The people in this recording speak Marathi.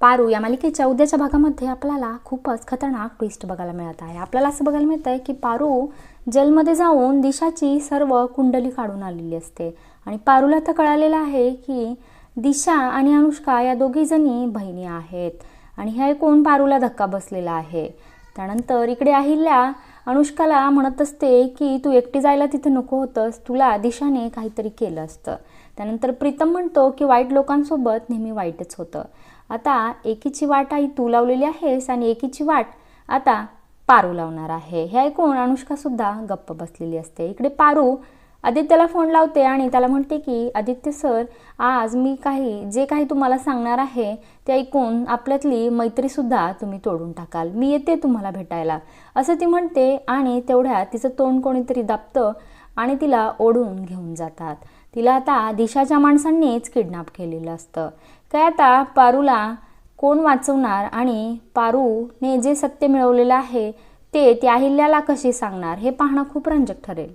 पारू या मालिकेच्या उद्याच्या भागामध्ये आपल्याला खूपच खतरनाक ट्विस्ट बघायला मिळत आहे. आपल्याला असं बघायला मिळतं आहे की पारू जेलमध्ये जाऊन दिशाची सर्व कुंडली काढून आलेली असते. आणि पारूला तर कळालेलं आहे की दिशा आणि अनुष्का या दोघीजणी बहिणी आहेत. आणि हे ऐकून पारूला धक्का बसलेला आहे. त्यानंतर इकडे अहिल्या अनुष्काला म्हणत असते की तू एकटी जायला तिथे नको होतंस. तुला दिशाने काहीतरी केलं असतं. त्यानंतर प्रीतम म्हणतो की वाईट लोकांसोबत नेहमी वाईटच होतं. आता एकीची वाट आई तू लावलेली आहेस आणि एकीची वाट आता पारू लावणार आहे. हे ऐकून अनुष्कासुद्धा गप्प बसलेली असते. इकडे पारू आदित्यला फोन लावते आणि त्याला म्हणते की आदित्य सर आज मी काही जे काही तुम्हाला सांगणार आहे ते ऐकून आपल्यातली मैत्रीसुद्धा तुम्ही तोडून टाकाल. मी येते तुम्हाला भेटायला. असं ती म्हणते आणि तेवढ्या तिचं तोंड कोणीतरी दाबतं आणि तिला ओढून घेऊन जातात. तिला आता दिशाच्या माणसांनीच किडनॅप केलेलं असतं. काय आता पारूला कोण वाचवणार आणि पारूने जे सत्य मिळवलेलं आहे ते त्या अहिल्याला कशी सांगणार हे पाहणं खूप रंजक ठरेल.